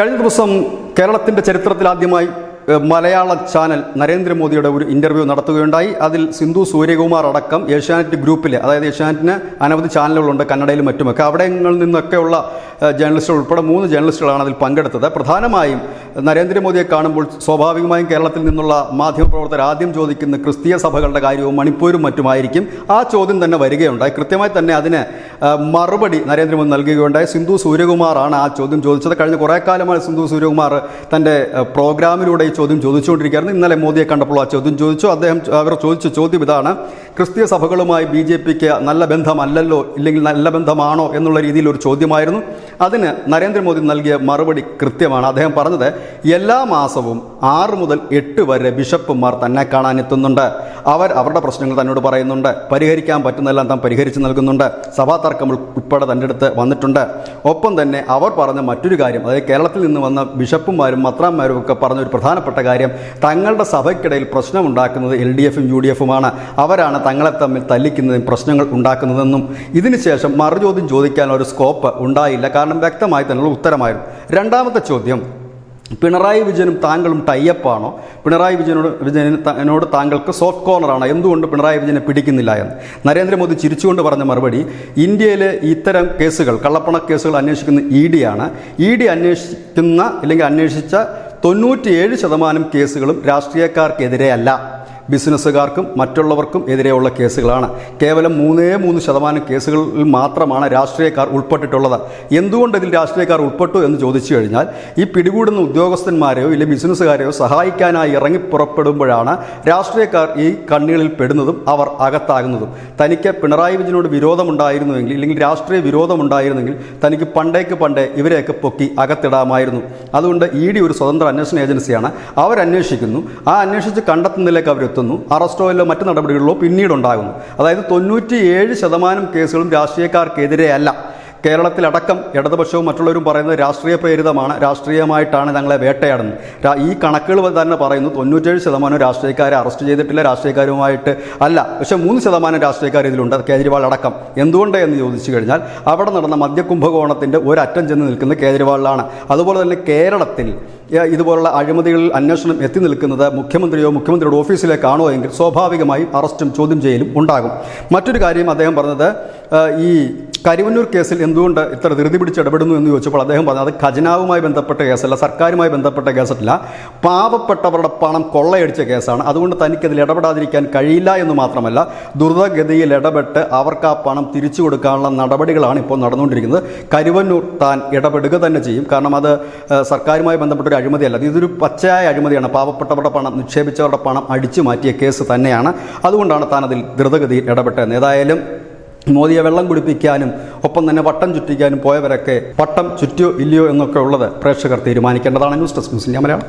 കഴിഞ്ഞ ദിവസം കേരളത്തിന്റെ ഏഹ്, മലയാള ചാനൽ നരേന്ദ്രമോദിയുടെ ഒരു ഇന്റർവ്യൂ നടത്തുകയുണ്ടായി. അതിൽ സിന്ധു സൂര്യകുമാർ അടക്കം ഏഷ്യാനെറ്റ് ഗ്രൂപ്പിൽ അതായത് ഏഷ്യാനെറ്റിന് അനവധി ചാനലുകളുണ്ട് കന്നഡയിലും മറ്റുമൊക്കെ. അവിടെങ്ങളിൽ നിന്നൊക്കെയുള്ള ജേർണലിസ്റ്റുകൾ ഉൾപ്പെടെ മൂന്ന് ജേർണലിസ്റ്റുകളാണ് അതിൽ പങ്കെടുത്തത്. പ്രധാനമായും നരേന്ദ്രമോദിയെ കാണുമ്പോൾ സ്വാഭാവികമായും കേരളത്തിൽ നിന്നുള്ള മാധ്യമപ്രവർത്തകർ ആദ്യം ചോദിക്കുന്ന ക്രിസ്തീയ സഭകളുടെ കാര്യവും മണിപ്പൂരും മറ്റുമായിരിക്കും. ആ ചോദ്യം തന്നെ വരികയുണ്ടായി. കൃത്യമായി തന്നെ അതിന് മറുപടി നരേന്ദ്രമോദി നൽകുകയുണ്ടായി. സിന്ധു സൂര്യകുമാറാണ് ആ ചോദ്യം ചോദിച്ചത്. കഴിഞ്ഞ കുറേ കാലമായി സിന്ധു സൂര്യകുമാർ തന്റെ പ്രോഗ്രാമിലൂടെ ചോദ്യം ചോദിച്ചുകൊണ്ടിരിക്കുകയായിരുന്നു. ഇന്നലെ മോദിയെ കണ്ടപ്പോൾ ആ ചോദ്യം ചോദിച്ചു. അദ്ദേഹം അവർ ചോദിച്ച ചോദ്യം ഇതാണ് ക്രിസ്തീയ സഭകളുമായി ബി ജെ പിക്ക് നല്ല ബന്ധമല്ലല്ലോ ഇല്ലെങ്കിൽ നല്ല ബന്ധമാണോ എന്നുള്ള രീതിയിൽ ഒരു ചോദ്യമായിരുന്നു. അതിന് നരേന്ദ്രമോദി നൽകിയ മറുപടി കൃത്യമാണ്. അദ്ദേഹം പറഞ്ഞത് എല്ലാ മാസവും ആറ് മുതൽ എട്ട് വരെ ബിഷപ്പുമാർ തന്നെ കാണാൻ എത്തുന്നുണ്ട്. അവർ അവരുടെ പ്രശ്നങ്ങൾ തന്നോട് പറയുന്നുണ്ട്. പരിഹരിക്കാൻ പറ്റുന്നതെല്ലാം താൻ പരിഹരിച്ച് നൽകുന്നുണ്ട്. സഭാ തർക്കം ഉൾപ്പെടെ തന്റെ അടുത്ത് വന്നിട്ടുണ്ട്. ഒപ്പം തന്നെ അവർ പറഞ്ഞ മറ്റൊരു കാര്യം അതായത് കേരളത്തിൽ നിന്ന് വന്ന ബിഷപ്പുമാരും മത്രാന്മാരും ഒക്കെ പറഞ്ഞ ഒരു പ്രധാനപ്പെട്ട കാര്യം തങ്ങളുടെ സഭയ്ക്കിടയിൽ പ്രശ്നമുണ്ടാക്കുന്നത് എൽ ഡി എഫും യു ഡി എഫുമാണ് അവരാണ് തങ്ങളെ തമ്മിൽ തല്ലിക്കുന്നതും പ്രശ്നങ്ങൾ ഉണ്ടാക്കുന്നതെന്നും ഇതിനുശേഷം മറുചോദ്യം ചോദിക്കാൻ ഒരു സ്കോപ്പ് ഉണ്ടായില്ല. കാരണം വ്യക്തമായി തന്നെയുള്ള ഉത്തരമായിരുന്നു. രണ്ടാമത്തെ ചോദ്യം പിണറായി വിജയനും താങ്കളും ടൈപ്പാണോ പിണറായി വിജയനോട് വിജയനോട് താങ്കൾക്ക് സോഫ്റ്റ് കോർണറാണ്? എന്തുകൊണ്ട് പിണറായി വിജയനെ പിടിക്കുന്നില്ല എന്ന്. നരേന്ദ്രമോദി ചിരിച്ചുകൊണ്ട് പറഞ്ഞ മറുപടി ഇന്ത്യയിലെ ഇത്തരം കേസുകൾ കള്ളപ്പണ കേസുകൾ അന്വേഷിക്കുന്ന ഇ ആണ്. ഇ ഡി അന്വേഷിക്കുന്ന അല്ലെങ്കിൽ അന്വേഷിച്ച തൊണ്ണൂറ്റിയേഴ് ശതമാനം കേസുകളും രാഷ്ട്രീയക്കാർക്കെതിരെ അല്ല ബിസിനസ്സുകാർക്കും മറ്റുള്ളവർക്കും എതിരെയുള്ള കേസുകളാണ്. കേവലം മൂന്നേ മൂന്ന് ശതമാനം കേസുകളിൽ മാത്രമാണ് രാഷ്ട്രീയക്കാർ ഉൾപ്പെട്ടിട്ടുള്ളത്. എന്തുകൊണ്ട് ഇതിൽ രാഷ്ട്രീയക്കാർ ഉൾപ്പെട്ടു എന്ന് ചോദിച്ചു കഴിഞ്ഞാൽ ഈ പിടികൂടുന്ന ഉദ്യോഗസ്ഥന്മാരെയോ ഇല്ലെങ്കിൽ ബിസിനസ്സുകാരെയോ സഹായിക്കാനായി ഇറങ്ങി പുറപ്പെടുമ്പോഴാണ് രാഷ്ട്രീയക്കാർ ഈ കണ്ണികളിൽ പെടുന്നതും അവർ അകത്താകുന്നതും. തനിക്ക് പിണറായി വിജയനോട് വിരോധമുണ്ടായിരുന്നുവെങ്കിൽ ഇല്ലെങ്കിൽ രാഷ്ട്രീയ വിരോധമുണ്ടായിരുന്നെങ്കിൽ തനിക്ക് പണ്ടേക്ക് പണ്ടേ ഇവരെയൊക്കെ പൊക്കി അകത്തിടാമായിരുന്നു. അതുകൊണ്ട് ഇ ഡി ഒരു സ്വതന്ത്ര അന്വേഷണ ഏജൻസിയാണ്. അവരന്വേഷിക്കുന്നു. ആ അന്വേഷിച്ച് കണ്ടെത്തുന്നതിലേക്ക് അവരെത്തുന്നു അറസ്റ്റോ അല്ലോ മറ്റു നടപടികളിലോ പിന്നീടുണ്ടാകുന്നു. അതായത് തൊണ്ണൂറ്റിയേഴ് ശതമാനം കേസുകളും രാഷ്ട്രീയക്കാർക്കെതിരെയല്ല. കേരളത്തിലടക്കം ഇടതുപക്ഷവും മറ്റുള്ളവരും പറയുന്നത് രാഷ്ട്രീയ പ്രേരിതമാണ്. രാഷ്ട്രീയമായിട്ടാണ് ഞങ്ങളെ വേട്ടയാടുന്നത്. ഈ കണക്കുകൾ തന്നെ പറയുന്നു തൊണ്ണൂറ്റേഴ് ശതമാനം രാഷ്ട്രീയക്കാരെ അറസ്റ്റ് ചെയ്തിട്ടില്ല രാഷ്ട്രീയക്കാരുമായിട്ട് അല്ല പക്ഷേ മൂന്ന് ശതമാനം രാഷ്ട്രീയക്കാർ ഇതിലുണ്ട് കേജ്രിവാൾ അടക്കം. എന്തുകൊണ്ട് എന്ന് ചോദിച്ചു കഴിഞ്ഞാൽ അവിടെ നടന്ന മദ്യകുംഭകോണത്തിന്റെ ഒരറ്റം ചെന്ന് നിൽക്കുന്ന കേജ്രിവാളിലാണ്. അതുപോലെ തന്നെ കേരളത്തിൽ ഇതുപോലുള്ള അഴിമതികളിൽ അന്വേഷണം എത്തി നിൽക്കുന്നത് മുഖ്യമന്ത്രിയോ മുഖ്യമന്ത്രിയുടെ ഓഫീസിലേക്കാണോ എങ്കിൽ സ്വാഭാവികമായും അറസ്റ്റും ചോദ്യം ചെയ്യലും ഉണ്ടാകും. മറ്റൊരു കാര്യം അദ്ദേഹം പറഞ്ഞത് ഈ കരുവന്നൂർ കേസിൽ എന്തുകൊണ്ട് ഇത്ര ധൃതി പിടിച്ച് ഇടപെടുന്നു എന്ന് ചോദിച്ചപ്പോൾ അദ്ദേഹം പറഞ്ഞു അത് ഖജനാവുമായി ബന്ധപ്പെട്ട കേസല്ല സർക്കാരുമായി ബന്ധപ്പെട്ട കേസല്ല. പാവപ്പെട്ടവരുടെ പണം കൊള്ളയടിച്ച കേസാണ്. അതുകൊണ്ട് തനിക്കതിൽ ഇടപെടാതിരിക്കാൻ കഴിയില്ല എന്ന് മാത്രമല്ല ദ്രുതഗതിയിൽ ഇടപെട്ട് അവർക്ക് ആ പണം തിരിച്ചു കൊടുക്കാനുള്ള നടപടികളാണ് ഇപ്പോൾ നടന്നുകൊണ്ടിരിക്കുന്നത്. കരുവന്നൂർ താൻ ഇടപെടുക തന്നെ ചെയ്യും. കാരണം അത് സർക്കാരുമായി ബന്ധപ്പെട്ട ഒരു അഴിമതിയല്ല. ഇതൊരു പച്ചയായ അഴിമതിയാണ്. പാവപ്പെട്ടവരുടെ പണം നിക്ഷേപിച്ചവരുടെ പണം അടിച്ചു മാറ്റിയ കേസ് തന്നെയാണ്. അതുകൊണ്ടാണ് താൻ അതിൽ ദ്രുതഗതിയിൽ ഇടപെട്ടത് ഏതായാലും മോദിയെ വെള്ളം കുടിപ്പിക്കാനും ഒപ്പം തന്നെ വട്ടം ചുറ്റിക്കാനും പോയവരൊക്കെ വട്ടം ചുറ്റിയോ ഇല്ലയോ എന്നൊക്കെ ഉള്ളത് പ്രേക്ഷകർ തീരുമാനിക്കേണ്ടതാണ് ന്യൂസ് ഡെസ്ക് ന്യൂസ് മലയാളം.